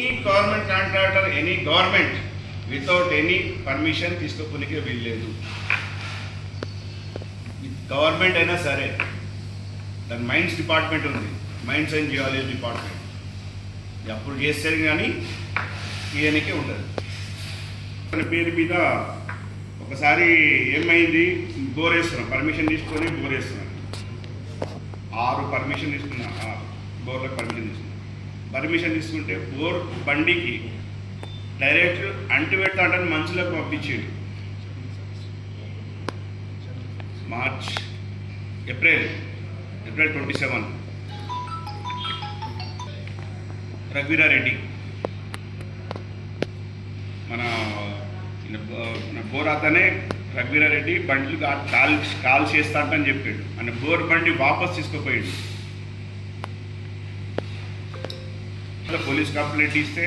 Any government contractor any government without any permission తీసుకోపోనికే వీల్లేదు. Government అయినా సరే దాని మైన్స్ డిపార్ట్మెంట్ ఉంది మైన్స్ అండ్ జియాలజీ డిపార్ట్మెంట్. అప్పుడు చేస్తారు కానీ ఈయనకే ఉండదు. తన పేరు మీద ఒకసారి ఏమైంది? బోరేస్తున్నాం పర్మిషన్ తీసుకొని బోర్ ఆరు పర్మిషన్ తీసుకున్నా ఆరు బోర్లకు పర్మిషన్ తీసుకున్నాం. పర్మిషన్ తీసుకుంటే బోర్ బండికి డైరెక్ట్ అంటు పెట్టాడని మంచులకు పంపించేది. March April April twenty seven. Raghuveera Reddy. మన మన బోర్ అతనే రఘువీరారెడ్డి బండ్లు కాల్ కాల్ చేస్తాడని చెప్పాడు. ఆయన బోర్ బండి వాపస్ తీసుకుపోయాడు. అట్లా పోలీస్ కంప్లైంట్ ఇస్తే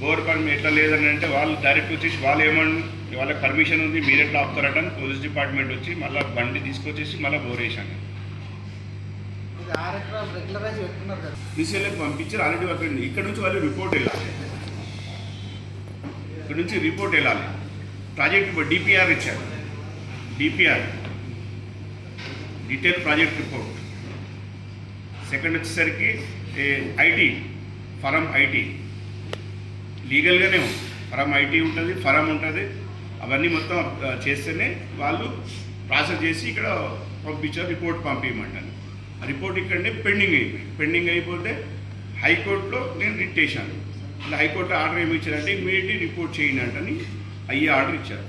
బోర్ పని ఎట్లా లేదని అంటే వాళ్ళు డైరెక్ట్ వచ్చేసి వాళ్ళు ఏమన్నా వాళ్ళకి పర్మిషన్ ఉంది మీరు ఎట్లా ఆపుతారట పోలీస్ డిపార్ట్మెంట్ వచ్చి మళ్ళీ బండి తీసుకొచ్చేసి మళ్ళీ బోర్ వేసాను ఇది ఆరు ఎకరాలు రెగ్యులరైజ్ పెట్టుకున్నారు కదా. బీసీఎల్కి పంపించి ఆల్రెడీ అక్కడ ఇక్కడ నుంచి వాళ్ళు రిపోర్ట్ వెళ్ళాలి. ఇక్కడ నుంచి రిపోర్ట్ వెళ్ళాలి. ప్రాజెక్ట్ డిపిఆర్ ఇచ్చారు. DPR detail project report. Second వచ్చేసరికి ఐటీ. Form IT. లీగల్గానే ఉంది. ఫరం ఐటీ ఉంటుంది ఫరం ఉంటుంది. అవన్నీ మొత్తం చేస్తేనే వాళ్ళు ప్రాసెస్ చేసి ఇక్కడ పంపించారు రిపోర్ట్ పంపించమంటాను ఆ రిపోర్ట్ ఇక్కడనే పెండింగ్ అయిపోయింది. పెండింగ్ అయిపోతే హైకోర్టులో నేను రిట్ చేశాను. హైకోర్టు ఆర్డర్ ఏమి ఇచ్చారంటే ఇమీడియట్లీ రిపోర్ట్ చేయండి అంటని అయ్యే ఆర్డర్ ఇచ్చారు.